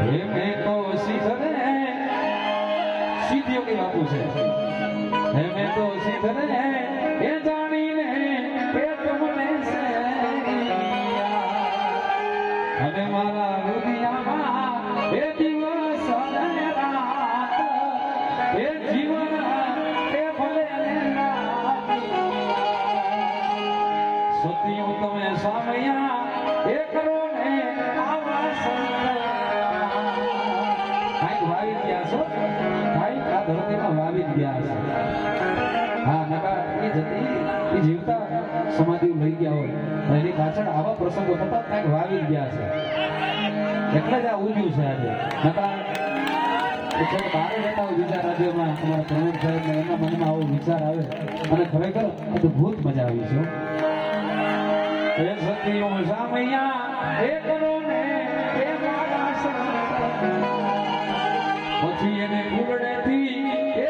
હે મેં તો શીખરે સિદ્ધિઓ કઈ બાપુ છે? હે મેં તો શીખરે એ જાણીને એ તમને અને મારા રુદિયામાં એ દિવસ અને એ જીવન એ ભલે ને તમે સામૈયા કાંઈક વાવી ગયા છો? કાંઈક આ ધરતીમાં વાવી ગયા છે. હા નકા એ જતી એ જીવતા સમાધિ લઈ ગયા હોય. એની પાછળ આવા પ્રસંગો થતા કાંઈક વાવી ગયા છે. એટલે જ આ ઉજ્યું છે આજે. નકા એ છે કે બહાર રહેતા હોય બીજા રાજ્યોમાં અમારા પ્રમુખ સાહેબ ને મનમાં આવો વિચાર આવે. અને ખરેખર અદ્ભુત મજા આવી છે પછી એને ઉગડેથી